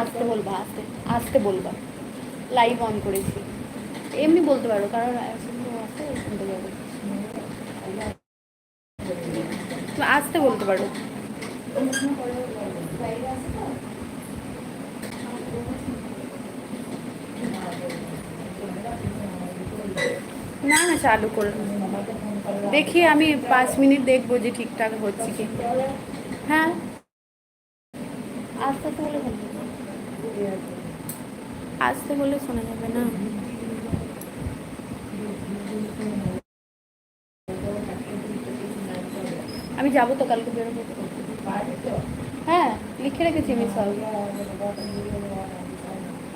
আসতে বলবা আসতে আসতে বলবা। লাইভ অন করেছি। এমনি বলতে পারো, কারণ আসতে বলতে পারো। না না, চালু করে দেখি আমি পাঁচ মিনিট দেখব যে ঠিকঠাক হচ্ছে কি। হ্যাঁ। আসতে তো বলে আসতে বলে শোনা যাবে না। আমি যাব তো কালকে বেরোবো হ্যাঁ লিখে রেখেছি আমি সব।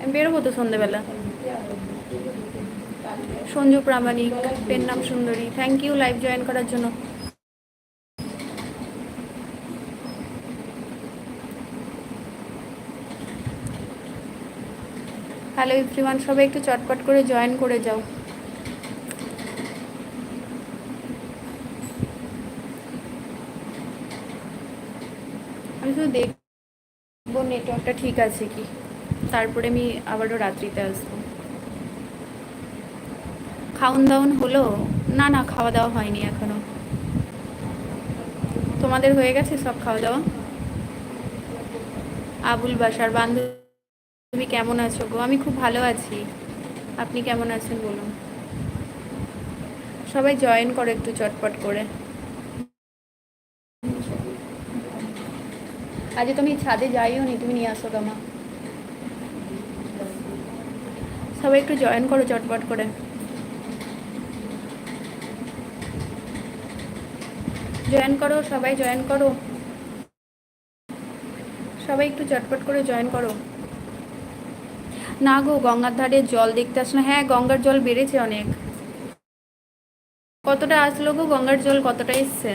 আমি বেরোবো তো সন্ধেবেলা। সঞ্জু প্রামাণিক পেন নাম সুন্দরী। থ্যাংক ইউ লাইভ জয়েন করার জন্য। হ্যালো ইভরিওয়ান সবাই একটু চটপট করে জয়েন করে যাও। আমি শুধু দেখব নেটওয়ার্কটা ঠিক আছে কি। তারপরে আমি আবারও রাত্রিতে আসব। খাওন দাওন হলো? না না খাওয়া দাওয়া হয়নি এখনও। তোমাদের হয়ে গেছে সব খাওয়া দাওয়া আবুল বাসার বান্ধবী কেমন আছো গো? আমি খুব ভালো আছি। আপনি কেমন আছেন বলুন? সবাই জয়েন করো একটু চটপট করে। আজ তুমি ছাদে যাইও নি, তুমি নিয়ে আসো গামা। সবাই একটু জয়েন করো চটপট করে। জয়েন করো, সবাই জয়েন করো। সবাই একটু চটপট করে জয়েন করো। না গো, গঙ্গার ধারে জল দেখতে আসলো হ্যাঁ গঙ্গার জল বেড়েছে অনেক। কতটা আসলো গো, গঙ্গার জল কতটা এসছে?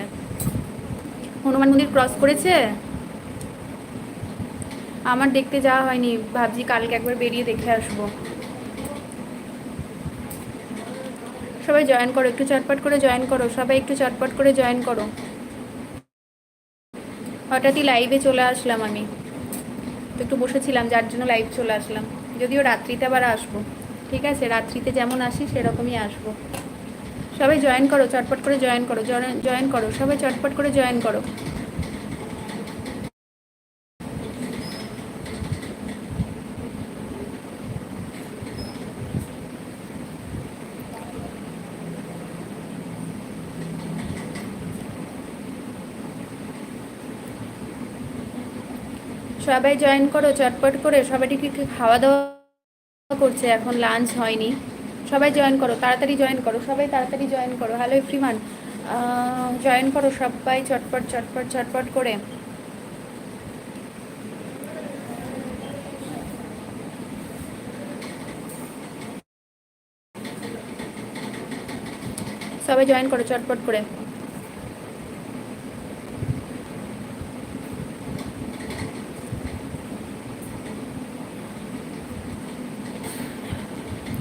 হনুমান মন্দির ক্রস করেছে? আমার দেখতে যাওয়া হয়নি। ভাবছি কালকে একবার বেরিয়ে দেখে আসব। সবাই জয়েন করো, একটু চটপট করে জয়েন করো। সবাই একটু চটপট করে জয়েন করো। হঠাৎই লাইভে চলে আসলাম আমি। তো একটু বসেছিলাম, যার জন্য লাইভ চলে আসলাম। যদিও রাত্রিতে আবার আসব। ঠিক আছে? রাত্রিতে যেমন আসি, সেরকমই আসব। সবাই জয়েন করো, চটপট করে জয়েন করো। জয়েন করো। সবাই চটপট করে জয়েন করো। সবাই জয়েন করো, চটপট করে সবাই কি খাওয়া দাওয়া করছে, এখন লাঞ্চ হয়নি। সবাই জয়েন করো, তাড়াতাড়ি জয়েন করো, সবাই তাড়াতাড়ি জয়েন করো। হ্যালো ফ্রিমান জয়েন করো সবাই চটপট চটপট চটপট করে। সবাই জয়েন করো, চটপট করে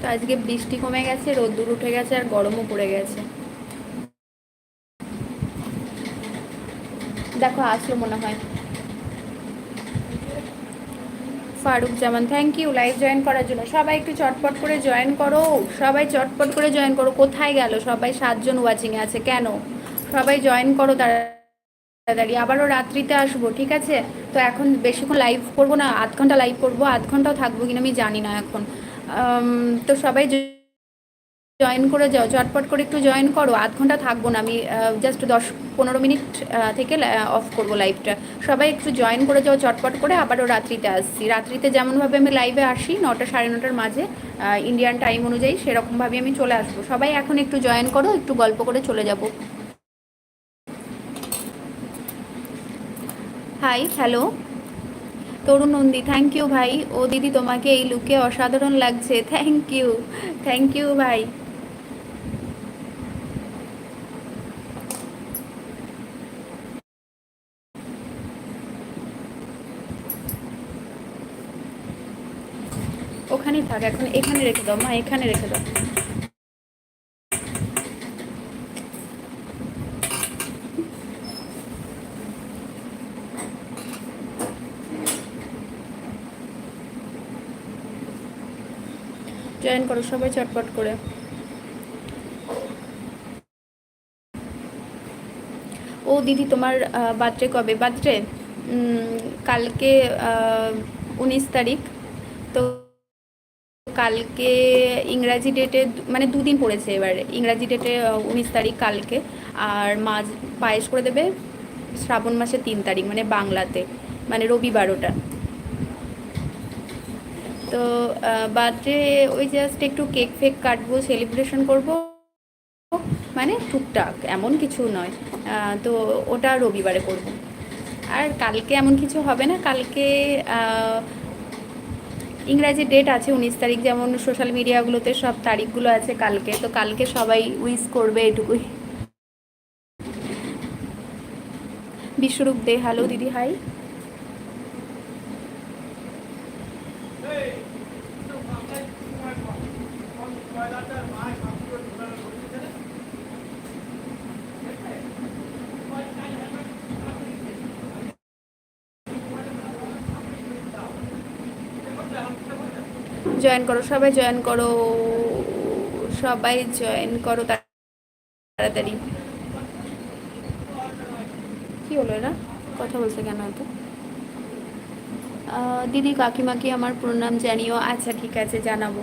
তো আজকে বৃষ্টি কমে গেছে, রোদ্দুর উঠে গেছে আর গরমও পড়ে গেছে। দেখো, আসলো মনে হয়। Faruk Zaman thank you live join করার জন্য। সবাই একটু চটপট করে জয়েন করো। সবাই চটপট করে জয়েন করো। কোথায় গেল? সবাই সাতজন ওয়াচিংয়ে আছে। কেন? সবাই জয়েন করো তাড়াতাড়ি। আবারও রাত্রিতে আসব, ঠিক আছে? তো এখন বেশিক্ষণ লাইভ করব না, আধ ঘণ্টা লাইভ করব। আধ ঘন্টাও থাকব কিনা আমি জানি না এখন। তো সবাই জয়েন করে যাও, চটপট করে একটু জয়েন করো, আধ ঘণ্টা থাকব না, আমি জাস্ট দশ, পনেরো মিনিট থেকে অফ করব লাইভটা সবাই একটু জয়েন করে যাও, চটপট করে, আবারও রাত্রিতে আসছি। রাত্রিতে যেমনভাবে আমি লাইভে আসি, নটা সাড়ে নটার মাঝে ইন্ডিয়ান টাইম অনুযায়ী সেরকমভাবে আমি চলে আসব। সবাই এখন একটু জয়েন করো, একটু গল্প করে চলে যাব। Hi hello Tarun Nandi thank you ভাই। ও দিদি তোমাকে এই লুকে অসাধারণ লাগছে। থ্যাংক ইউ থ্যাংক ইউ ভাই। ওখানেই থাক, এখন এখানে রেখে দাও, মা, এখানে রেখে দাও। জয়েন করো, সবাই চটপট করে। ও দিদি, তোমার বার্থডে কবে? বার্থডে? কালকে উনিশ তারিখ। তো কালকে ইংরাজি ডেটে মানে দুদিন পড়েছে এবার। ইংরাজি ডেটে উনিশ তারিখ কালকে। আর মাঝ পায়েস করে দেবে শ্রাবণ মাসের তিন তারিখ মানে বাংলাতে মানে রবিবার ওটা তো বার্থডে ওই জাস্ট একটু কেক ফেক কাটবো সেলিব্রেশন করব মানে টুকটাক, এমন কিছু নয়। তো ওটা রবিবারে করব। আর কালকে এমন কিছু হবে না, কালকে ইংরাজি ডেট আছে উনিশ তারিখ, যেমন সোশ্যাল মিডিয়াগুলোতে সব তারিখগুলো আছে কালকে, তো কালকে সবাই উইস করবে এটুকুই। বিশ্বরূপ দে হ্যালো দিদি হাই জয়েন করো, সবাই জয়েন করো, সবাই জয়েন করো তাড়াতাড়ি। কি হলো এরা? কথা বলছে কেন হয়তো দিদি কাকিমাকে আমার প্রণাম জানিও? আচ্ছা ঠিক আছে, জানাব।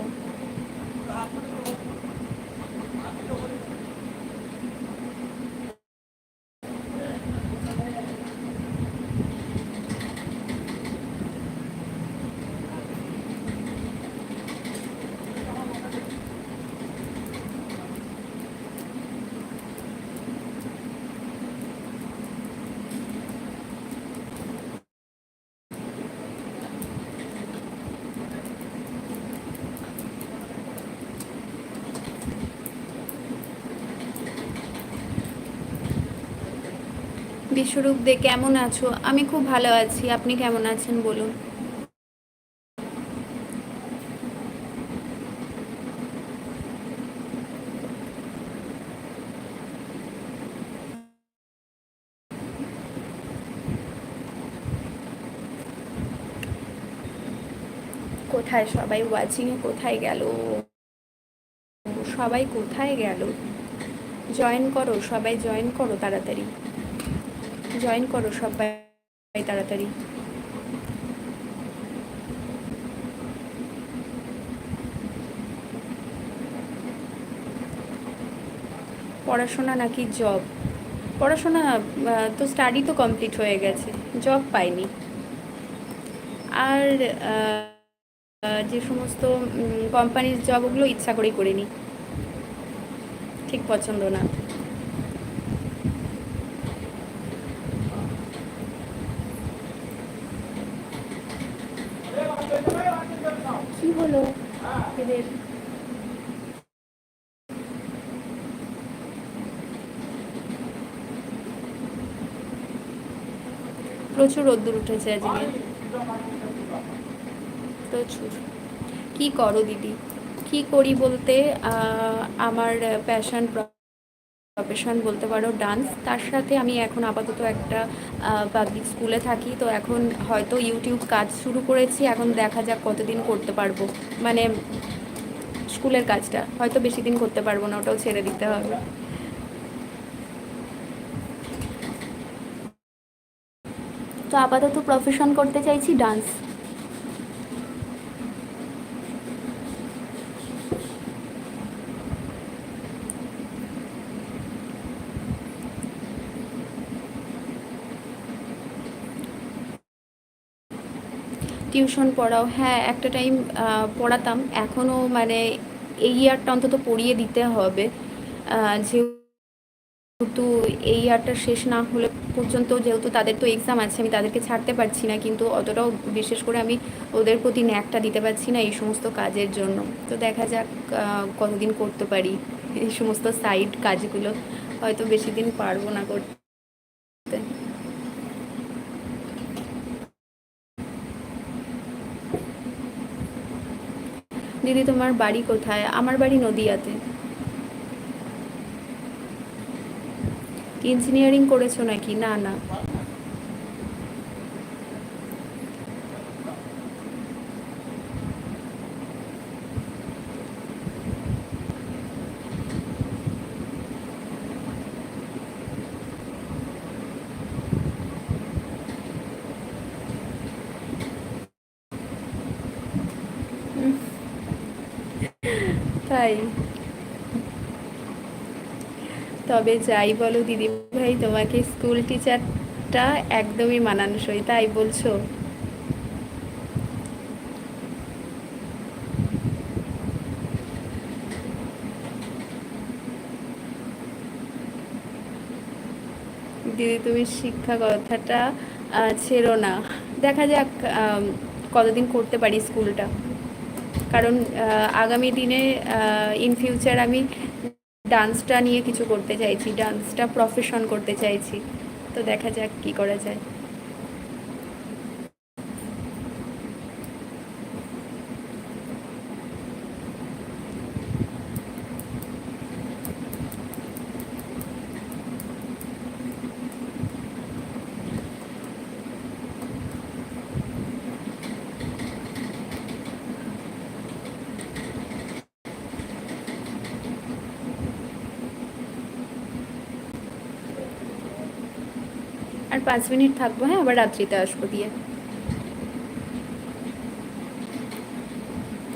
বিশ্বরূপ দে, কেমন আছো? আমি খুব ভালো আছি। আপনি কেমন আছেন বলুন? কোথায় সবাই? ওয়াচিংয়ে কোথায় গেল? সবাই কোথায় গেল? জয়েন করো, সবাই জয়েন করো তাড়াতাড়ি। জয়েন করো সবাই তাড়াতাড়ি। পড়াশোনা নাকি জব পড়াশোনা তো স্টাডি তো কমপ্লিট হয়ে গেছে জব পাইনি। আর যে সমস্ত কোম্পানির জব ওগুলো ইচ্ছা করেই করিনি। ঠিক পছন্দ না কি হলো এদের। প্রচুর রোদ্দুর উঠেছে আজকে প্রচুর। কি করো দিদি? কি করি বলতে আমার প্যাশন প্রফেশন বলতে পারো ডান্স তার সাথে আমি এখন আপাতত একটা পাবলিক স্কুলে থাকি। তো এখন হয়তো ইউটিউব কাজ শুরু করেছি, এখন দেখা যাক কতদিন করতে পারব। মানে স্কুলের কাজটা, হয়তো বেশি দিন করতে পারব না, ওটাও ছেড়ে দিতে হবে। তো আপাতত প্রফেশন করতে চাইছি ডান্স টিউশন পড়াও। হ্যাঁ একটা টাইম পড়াতাম। এখনও মানে এই ইয়ারটা অন্তত পড়িয়ে দিতে হবে। যেহেতু এই ইয়ারটা শেষ না হলে পর্যন্ত যেহেতু তাদের তো এক্সাম আছে, আমি তাদেরকে ছাড়তে পারছি না। কিন্তু অতটাও বিশেষ করে আমি ওদের প্রতি ন্যাকটা দিতে পারছি না এই সমস্ত কাজের জন্য। তো দেখা যাক কতদিন করতে পারি। এই সমস্ত সাইড কাজগুলো হয়তো বেশি দিন পারব না করতে। দিদি তোমার বাড়ি কোথায়? আমার বাড়ি নদিয়াতে। ইঞ্জিনিয়ারিং করেছ নাকি? না না। তাই তবে যাই বলো দিদি ভাই, তোমাকে স্কুল টিচারটা একদমই মানানসই, তাই বলছো? দিদি, তুমি শিক্ষা কথাটা ছেড়ো না। দেখা যাক কতদিন করতে পারি স্কুলটা কারণ আগামী দিনে ইন ফিউচার আমি ডান্সটা নিয়ে কিছু করতে চাইছি ডান্সটা প্রফেশন করতে চাইছি। তো দেখা যাক কি করা যায়। আর পাঁচ মিনিট থাকব হ্যাঁ? আবার রাত্রিতে আসব দিয়ে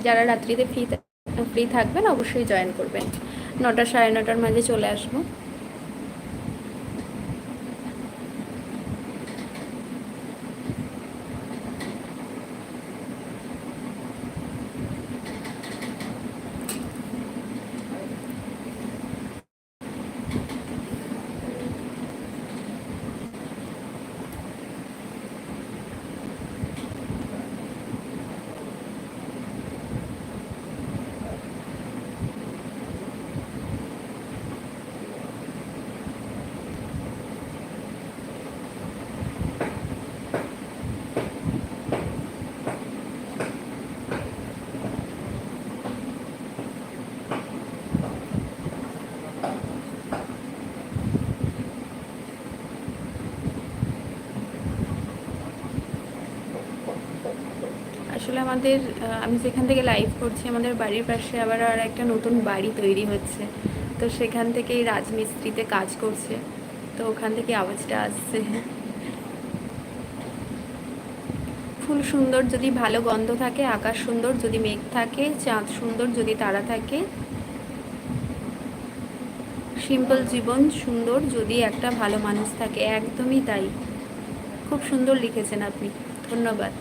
যারা রাত্রিতে ফ্রি ফ্রি থাকবেন, অবশ্যই জয়েন করবেন। নটা সাড়ে নটার মাঝে চলে আসব। আসলে আমাদের আমি যেখান থেকে লাইভ করছি, আমাদের বাড়ির পাশে আবার আর একটা নতুন বাড়ি তৈরি হচ্ছে। তো সেখান থেকেই রাজমিস্ত্রিতে কাজ করছে। তো ওখান থেকে আওয়াজটা আসছে। ফুল সুন্দর যদি ভালো গন্ধ থাকে, আকাশ সুন্দর যদি মেঘ থাকে, চাঁদ সুন্দর যদি তারা থাকে সিম্পল জীবন সুন্দর যদি একটা ভালো মানুষ থাকে, একদমই তাই। খুব সুন্দর লিখেছেন আপনি। ধন্যবাদ।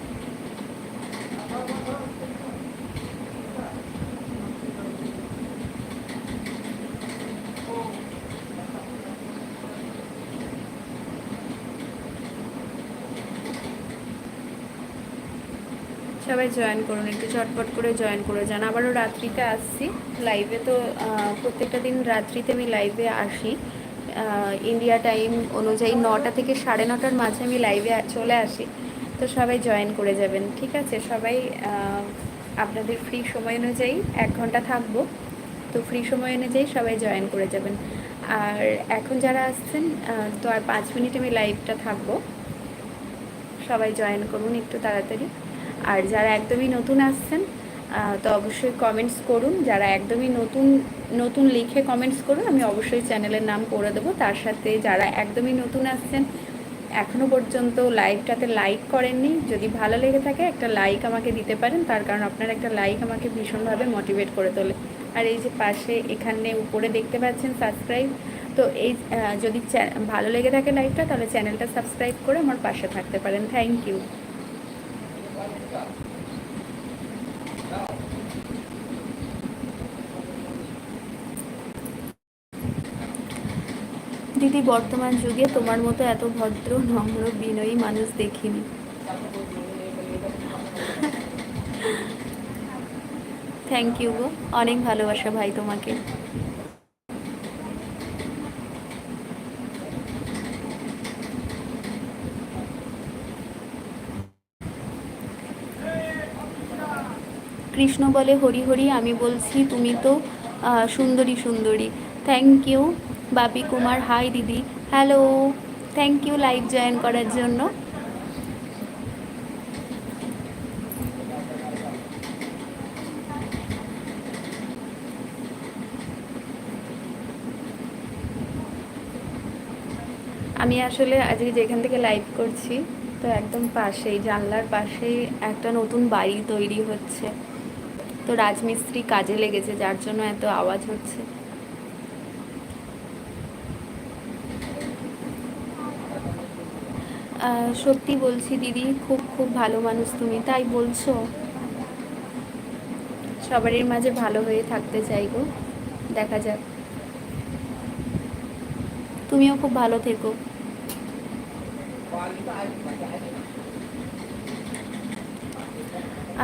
সবাই জয়েন করুন, একটু চটপট করে জয়েন করে যান। আবারও রাত্রিতে আসছি। লাইভে তো প্রত্যেকটা দিন রাত্রিতে আমি লাইভে আসি। ইন্ডিয়া টাইম অনুযায়ী নটা থেকে সাড়ে নটার মাঝে আমি লাইভে চলে আসি। তো সবাই জয়েন করে যাবেন, ঠিক আছে? সবাই আপনাদের ফ্রি সময় অনুযায়ী এক ঘণ্টা থাকব। তো ফ্রি সময় অনুযায়ী সবাই জয়েন করে যাবেন। আর এখন যারা আসছেন তো আর পাঁচ মিনিট আমি লাইভটা থাকব। সবাই জয়েন করুন একটু তাড়াতাড়ি। আর যারা একদমই নতুন আসছেন তো অবশ্যই কমেন্টস করুন। যারা একদমই নতুন নতুন লিখে কমেন্টস করুন, আমি অবশ্যই চ্যানেলের নাম করে দেবো। তার সাথে যারা একদমই নতুন আসছেন এখনও পর্যন্ত লাইভটাতে লাইক করেননি, যদি ভালো লেগে থাকে, একটা লাইক আমাকে দিতে পারেন। তার কারণ আপনার একটা লাইক আমাকে ভীষণভাবে মোটিভেট করে তোলে। আর এই যে পাশে, এখানে উপরে দেখতে পাচ্ছেন সাবস্ক্রাইব তো এই যদি ভালো লেগে থাকে লাইভটা তাহলে চ্যানেলটা সাবস্ক্রাইব করে আমার পাশে থাকতে পারেন। থ্যাংক ইউ দিদি বর্তমান যুগে তোমার মতো এত ভদ্র, নম্র, বিনয়ী মানুষ দেখিনি। থ্যাংক ইউ গো। অনেক ভালোবাসা ভাই তোমাকে। কৃষ্ণ বলে, হরি হরি, আমি বলছি, তুমি তো সুন্দরী সুন্দরী। Thank you Bapi, Kumar, hi দিদি, hello thank you live join করার জন্য। আমি আসলে আজকে যেখান থেকে লাইভ করছি, তো একদম পাশেই, জানলার পাশেই একটা নতুন বাড়ি তৈরি হচ্ছে। তো রাজমিস্ত্রি কাজে লেগেছে, যার জন্য এত আওয়াজ হচ্ছে। সত্যি বলছি, দিদি, খুব খুব ভালো মানুষ তুমি, তাই বলছো? সবারই মাঝে ভালো হয়ে থাকতে চাই গো, দেখা যাক। তুমিও খুব ভালো থেকো।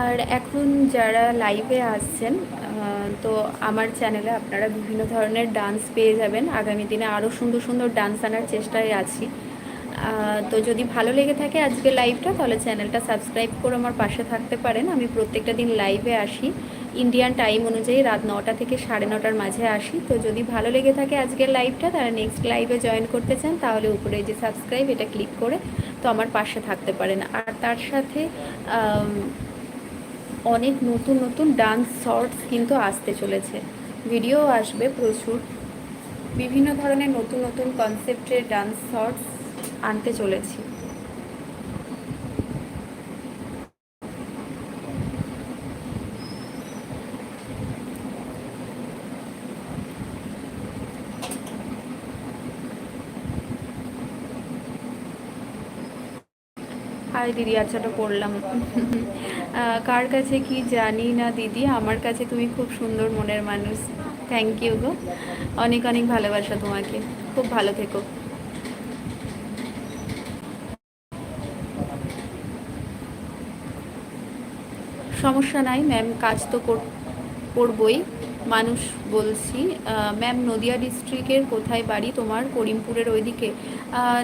আর এখন যারা লাইভে আসছেন তো আমার চ্যানেলে আপনারা বিভিন্ন ধরনের ডান্স পেয়ে যাবেন। আগামী দিনে আরও সুন্দর সুন্দর ডান্স আনার চেষ্টায় আছি। তো যদি ভালো লেগে থাকে আজকের লাইভটা তাহলে চ্যানেলটা সাবস্ক্রাইব করে আমার পাশে থাকতে পারেন। আমি প্রত্যেকটা দিন লাইভে আসি। ইন্ডিয়ান টাইম অনুযায়ী রাত নটা থেকে সাড়ে নটার মাঝে আসি। তো যদি ভালো লেগে থাকে আজকের লাইভটা তারা নেক্সট লাইভে জয়েন করতে চান, তাহলে উপরে যে সাবস্ক্রাইব এটা ক্লিক করে তো আমার পাশে থাকতে পারেন। আর তার সাথে অনেক নতুন নতুন ডান্স শর্টস কিন্তু আসতে চলেছে। ভিডিও আসবে প্রচুর। বিভিন্ন ধরনের নতুন নতুন কনসেপ্টের ডান্স শর্টস আনতে চলেছি। হাই দিদি আচ্ছাটা আহ, কার কাছে কি জানি না দিদি আমার কাছে তুমি খুব সুন্দর মনের মানুষ। থ্যাংক ইউ গো। অনেক অনেক ভালোবাসা তোমাকে। খুব ভালো থেকো। সমস্যা নাই ম্যাম কাজ তো কর- করবই। মানুষ বলছি ম্যাম নদিয়া ডিস্ট্রিক্টের কোথায় বাড়ি? তোমার করিমপুরের ওইদিকে।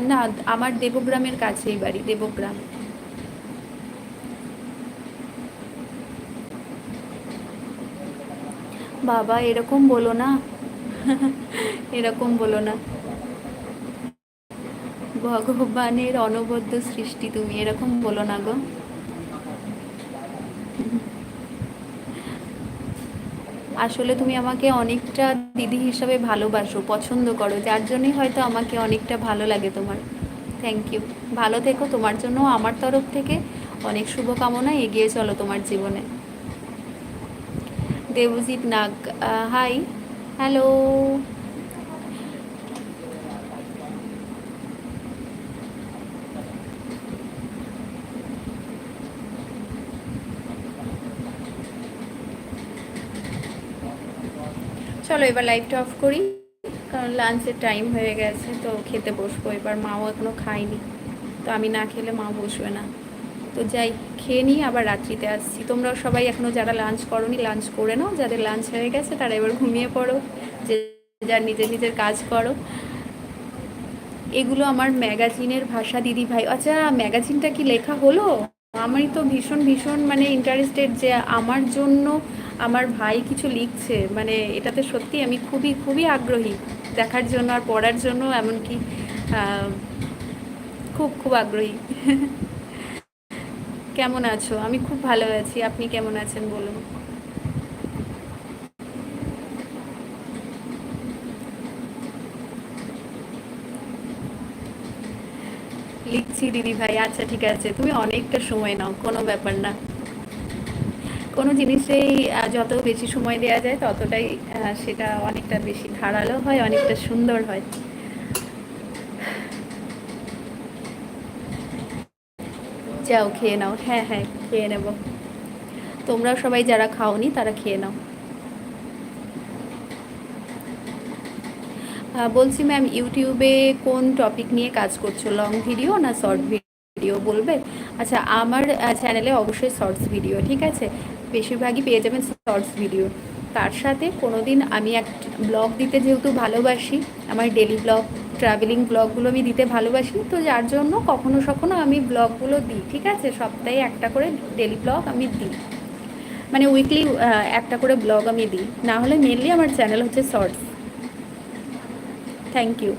না, আমার দেবগ্রামের কাছেই বাড়ি, দেবগ্রাম। বাবা, এরকম বলো না। এরকম বলো না। ভগবানের অনবদ্য সৃষ্টি তুমি, এরকম বলো না গো। আসলে তুমি আমাকে অনেকটা দিদি হিসাবে ভালোবাসো, পছন্দ করো, যার জন্যই হয়তো আমাকে অনেকটা ভালো লাগে তোমার। থ্যাংক ইউ ভালো থেকো, তোমার জন্য আমার তরফ থেকে অনেক শুভকামনা, এগিয়ে চলো তোমার জীবনে। দেবজিৎ নাগ হাই হ্যালো চলো এবার লাইভটা অফ করি, কারণ লাঞ্চের টাইম হয়ে গেছে, তো খেতে বসবো। এবার মাও এখনও খায়নি, তো আমি না খেলে মা বসবে না। তো যাই, খেয়ে নিই আবার রাত্রিতে আসছি। তোমরাও সবাই এখনও যারা লাঞ্চ করনি লাঞ্চ করে নাও। যাদের লাঞ্চ হয়ে গেছে, তারা এবার ঘুমিয়ে পড়ো। যে যার নিজের নিজের কাজ করো। এগুলো আমার ম্যাগাজিনের ভাষা দিদি ভাই আচ্ছা ম্যাগাজিনটা কি লেখা হলো? আমি তো ভীষণ ভীষণ মানে ইন্টারেস্টেড যে আমার জন্য আমার ভাই কিছু লিখছে মানে এটাতে সত্যি আমি খুবই খুবই আগ্রহী। দেখার জন্য আর পড়ার জন্য এমনকি খুব খুব আগ্রহী। কেমন আছো? আমি খুব ভালো আছি। আপনি কেমন আছেন বলুন? লিখছি দিদি ভাই। আচ্ছা ঠিক আছে। তুমি অনেকটা সময় নাও, কোনো ব্যাপার না। কোনো জিনিসেই যত বেশি সময় দেওয়া যায় ততটাই সেটা অনেকটা বেশি ধারালো হয়, অনেকটা সুন্দর হয়। যাও, খেয়ে নাও। হ্যাঁ হ্যাঁ খেয়ে নেব। তোমরাও সবাই যারা খাওনি তারা খেয়ে নাও। বলছি ম্যাম ইউটিউবে কোন টপিক নিয়ে কাজ করছ? লং ভিডিও না শর্ট ভিডিও বলবে? আচ্ছা আমার চ্যানেলে অবশ্যই শর্টস ভিডিও ঠিক আছে? বেশিরভাগই পেয়ে যাবেন শর্টস ভিডিও তার সাথে কোনো দিন আমি এক ব্লগ দিতে যেহেতু ভালোবাসি, আমার ডেলি ব্লগ ট্রাভেলিং ব্লগগুলো আমি দিতে ভালোবাসি, তো যার জন্য কখনো সখনো আমি ব্লগগুলো দিই, ঠিক আছে? সপ্তাহে একটা করে ডেলি ব্লগ আমি দিই। মানে উইকলি একটা করে ব্লগ আমি দিই। না হলে মেনলি আমার চ্যানেল হচ্ছে শর্টস থ্যাংক ইউ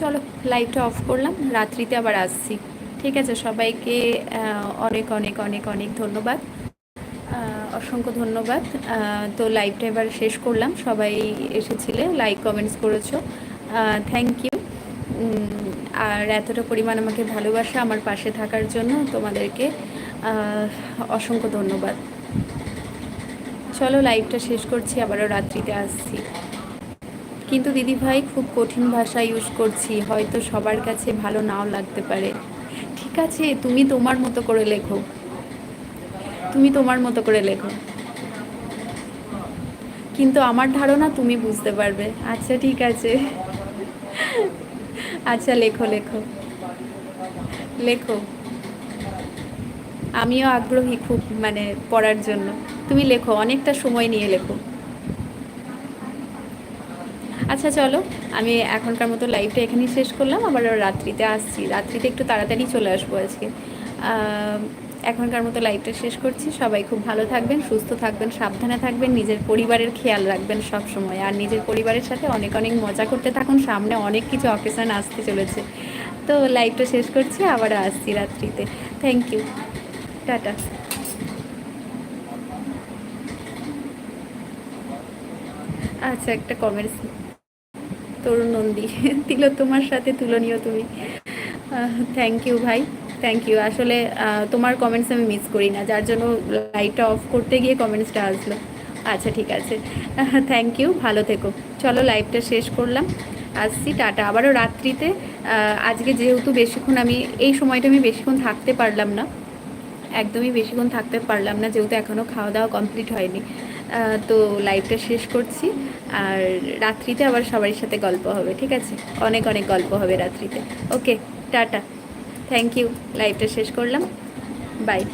চলো লাইটটা অফ করলাম, রাত্রিতে আবার আসছি। ঠিক আছে, সবাইকে অনেক অনেক অনেক অনেক ধন্যবাদ। অসংখ্য ধন্যবাদ। তো লাইভটা এবার শেষ করলাম। সবাই এসেছিলে লাইক কমেন্টস করেছ। থ্যাংক ইউ আর এতটা পরিমাণ আমাকে ভালোবাসা আমার পাশে থাকার জন্য তোমাদেরকে অসংখ্য ধন্যবাদ। চলো লাইভটা শেষ করছি, আবারও রাত্রিতে আসছি। কিন্তু দিদি ভাই, খুব কঠিন ভাষা ইউজ করছি। হয়তো সবার কাছে ভালো নাও লাগতে পারে। ঠিক আছে, তুমি তোমার মতো করে লেখো। তুমি তোমার মতো করে লেখো। কিন্তু আমার ধারণা তুমি বুঝতে পারবে। আচ্ছা ঠিক আছে। আচ্ছা লেখো লেখো। লেখো। আমিও আগ্রহী খুব মানে পড়ার জন্য। তুমি লেখো, অনেকটা সময় নিয়ে লেখো। আচ্ছা চলো। আমি এখনকার মতো লাইভটা এখানেই শেষ করলাম। আবার রাত্রিতে আসছি। রাত্রিতে একটু তাড়াতাড়ি চলে আসব আজকে। এখনকার মতো লাইভটা শেষ করছি। সবাই খুব ভালো থাকবেন, সুস্থ থাকবেন, সাবধানে থাকবেন, নিজের পরিবারের খেয়াল রাখবেন সব সময় আর নিজের পরিবারের সাথে অনেক অনেক মজা করতে থাকুন। সামনে অনেক কিছু অকেশন আসতে চলেছে। তো লাইভটা শেষ করছি আবার আসছি রাত্রিতে। Thank you tata. আচ্ছা একটা কমেন্টস তরুণ নন্দী। তিল তোমার সাথে তুলনীয় তুমি। থ্যাংক ইউ ভাই থ্যাংক ইউ আসলে তোমার কমেন্টস আমি মিস করি না যার জন্য লাইটটা অফ করতে গিয়ে কমেন্টসটা আসলো। আচ্ছা ঠিক আছে। থ্যাংক ইউ ভালো থেকো। চলো লাইভটা শেষ করলাম। আসছি, টাটা। আবারও রাত্রিতে আজকে যেহেতু বেশিক্ষণ আমি, এই সময়টা আমি বেশিক্ষণ থাকতে পারলাম না। একদমই বেশিক্ষণ থাকতে পারলাম না, যেহেতু এখনও খাওয়া দাওয়া কমপ্লিট হয়নি। তো লাইভটা শেষ করছি। আর রাত্রিতে আবার সবার সাথে গল্প হবে, ঠিক আছে? অনেক অনেক গল্প হবে রাত্রিতে। ওকে টাটা। থ্যাংক ইউ লাইভটা শেষ করলাম। বাই